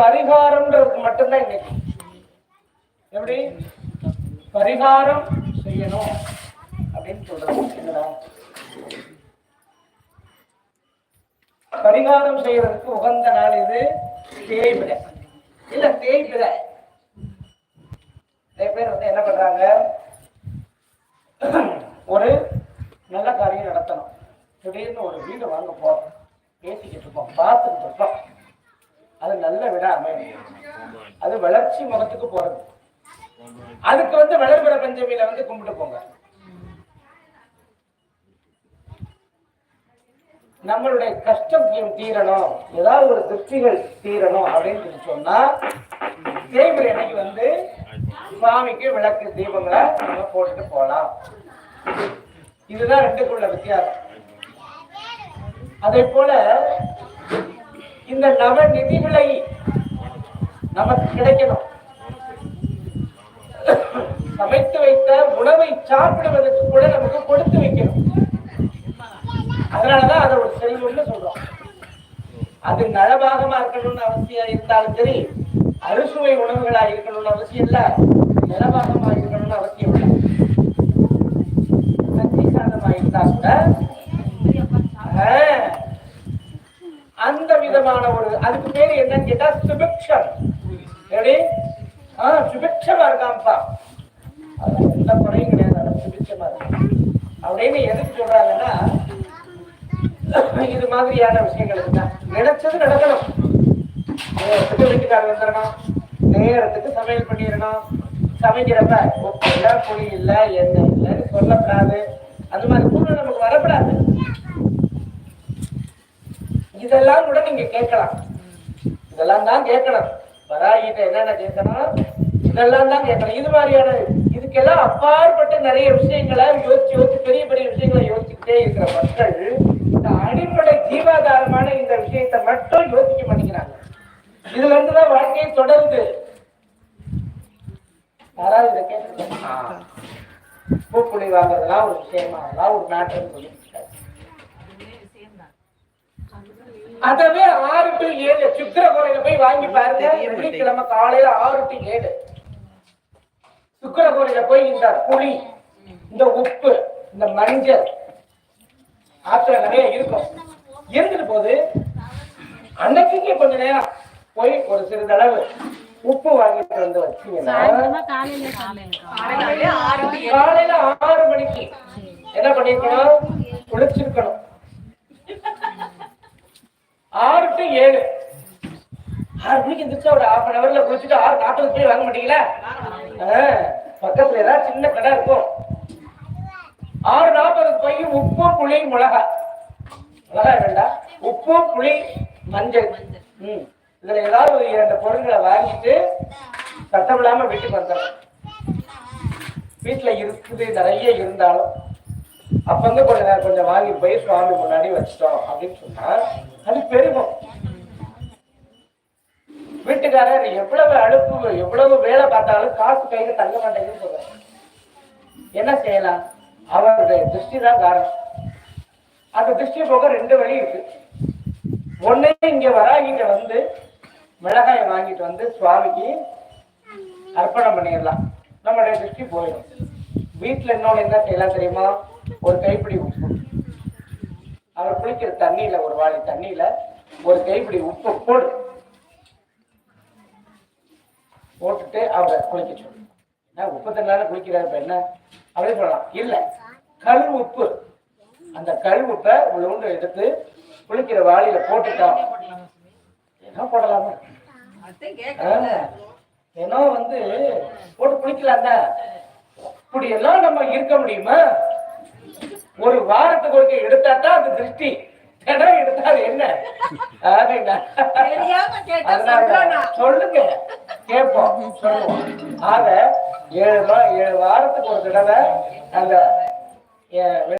பரிகாரம்ன்றதுக்கு மட்டும்தான் இன்னைக்கு. எப்படி? பரிகாரம் செய்யணும் அப்படின்னு சொல்றது என்னடா? பரிகாரம் செய்யறதுக்கு உகந்த நாள் இது தேய்பிரை இல்ல தேய்பிரை நிறைய பேர் வந்து என்ன பண்றாங்க? ஒரு நல்ல காரியம் நடத்தணும். திடீர்னு ஒரு வீடு வாங்க போறோம். பேசிக்கிட்டு இருப்போம். பார்த்துக்கிட்டு இருப்போம். அது நல்ல விட அமையும். அது வளர்ச்சி முகத்துக்கு போறது. அதுக்கு வந்து வளர்பிற பஞ்சமியில வந்து கும்பிட்டு போங்க. நம்மளுடைய கஷ்டம் தீரணும். ஏதாவது ஒரு திருப்திகள் தீரணும் அப்படின்னு சொல்லி சொன்னா தேய்பிரை அன்னைக்கு வந்து சுவாமிக்கு விளக்கு தீபங்களை நம்ம போட்டுட்டு போலாம். இதுதான் ரெண்டுக்குள்ள வித்தியாசம். அதே போல இந்த நவ நிதிகளை நமக்கு கிடைக்கணும். சமைத்து வைத்த உணவை சாப்பிடுவதற்கு கூட நமக்கு கொடுத்து வைக்கணும். அதனாலதான் அதை ஒரு செல்வம்னு சொல்றோம். அது நலபாகமா இருக்கணும்னு அவசியம் இருந்தாலும் சரி அறுசுவை உணவுகளா இருக்கணும்னு அவசியம் இல்ல நலபாகமா இருக்கணும்னு அவசியம் இல்லை. சக்தி சாதமா இருந்தா கூட ஆஹ், அந்த விதமான ஒரு அதுக்கு பேரு என்னன்னு கேட்டா சுபிக்ஷம். எப்படி ஆஹ் சுபிக்ஷமா இருக்காம்ப்பா எந்த குறையும் கிடையாது சுபிக்ஷமா இருக்கு. அப்படின்னு எதுக்கு சொல்றாங்கன்னா இது மாதிரியான விஷயங்களுக்கு தான் நினைச்சது நடக்கணும். நேரத்துக்கு வீட்டுக்காரர் வந்துடணும் நேரத்துக்கு சமையல் பண்ணிடணும் சமைக்கிறப்ப உப்பு இல்ல புளி இல்லை எண்ணெய் இல்லைன்னு சொல்லப்படாது அந்த மாதிரி சூழ்நிலை நமக்கு வரப்படாது இதெல்லாம் கூட நீங்க கேட்கலாம். இதெல்லாம் தான் கேட்கணும். வராகிட்ட என்னென்ன கேட்கணும்? இதெல்லாம் தான் கேட்கணும். இது மாதிரியான இதுக்கெல்லாம் அப்பாற்பட்ட நிறைய விஷயங்களை யோசிச்சு யோசிச்சு பெரிய பெரிய விஷயங்களை யோசிச்சுக்கிட்டே இருக்கிற மக்கள் இந்த அடிப்படை ஜீவாதாரமான இந்த விஷயத்தை மட்டும் யோசிக்க மாட்டேங்கிறாங்க. இதுல இருந்து தான் வாழ்க்கையை தொடருது. யாராவது இதை கேட்டு பூப்புளி வாங்குறதுலாம் ஒரு விஷயமா? அதெல்லாம் ஒரு மேட்டர்னு சொல்லி அதவே ஆறு டு ஏழு சுக்கிர கோரையில போய் வாங்கி பாருங்க. வெள்ளிக்கிழமை காலையில ஆறு டு ஏழு. சுக்கிர கோரையில போய் இந்த புளி இந்த உப்பு இந்த மஞ்சள் ஆத்துல நிறைய இருக்கும். இருந்துட்டு போது அன்னைக்கு கொஞ்ச நேரம் போய் ஒரு சிறிதளவு உப்பு வாங்கிட்டு வந்து வச்சீங்கன்னா காலையில காலையில காலையில ஆறு மணிக்கு என்ன பண்ணிருக்கணும்? குளிச்சிருக்கணும் ஆறு டு ஏழு. ஆறு மணிக்கு எந்திரிச்சா ஒரு ஹாஃப் அன் ஹவர்ல குளிச்சுட்டு ஆறு நாற்பது போய் வாங்க மாட்டீங்களா? பக்கத்துல ஏதாவது சின்ன கடை இருக்கும். ஆறு நாற்பது போய் உப்பு புளி மிளகா மிளகா வேண்டாம் உப்பு புளி மஞ்சள். ம். இதுல ஏதாவது ஒரு இரண்டு பொருட்களை வாங்கிட்டு சத்தம் இல்லாம வீட்டுக்கு வந்துடும் வீட்டுல இருக்குது நிறைய இருந்தாலும். அப்ப வந்து கொஞ்ச நேரம் கொஞ்சம் வாங்கி போய் சுவாமி முன்னாடி வச்சிட்டோம் அப்படின்னு சொன்னா அது பெருகும். வீட்டுக்காரர் எவ்வளவு அழுப்பு எவ்வளவு வேலை பார்த்தாலும் காசு கையில தங்க மாட்டேங்குன்னு என்ன செய்யலாம்? அவருடைய திருஷ்டி தான் காரணம். அந்த திருஷ்டி போக ரெண்டு வழி இருக்கு. ஒண்ணு இங்க வராகிட்ட வந்து மிளகாயை வாங்கிட்டு வந்து சுவாமிக்கு அர்ப்பணம் பண்ணிடலாம். நம்மளுடைய திருஷ்டி போயிடும். வீட்டுல இன்னொன்னு என்ன செய்யலாம் தெரியுமா? ஒரு கைப்பிடி உப்பு. அவர் குளிக்கிற தண்ணியில ஒரு வாழை தண்ணியில ஒரு கைப்பிடி உப்பு போடு. போட்டுட்டு அவரை குளிக்க சொல்லு என்ன உப்பு தண்ணால குளிக்கிறாரு இப்ப என்ன? அப்படின்னு சொல்லலாம். இல்ல கல் உப்பு. அந்த கல் உப்பை உள்ள எடுத்து குளிக்கிற வாளியில போட்டுட்டோம் என்ன போடலாமா. ஏன்னா வந்து போட்டு குளிக்கலாம் தான் எல்லாம் நம்ம இருக்க முடியுமா? ஒரு வாரத்துக்கு ஒருக்க எடுத்தா தான் அது திருஷ்டி. தினம் எடுத்தா என்ன? சொல்லுங்க. கேட்போம். சொல்லுவோம். ஆக ஏழு ஏழு வாரத்துக்கு ஒரு தடவை அந்த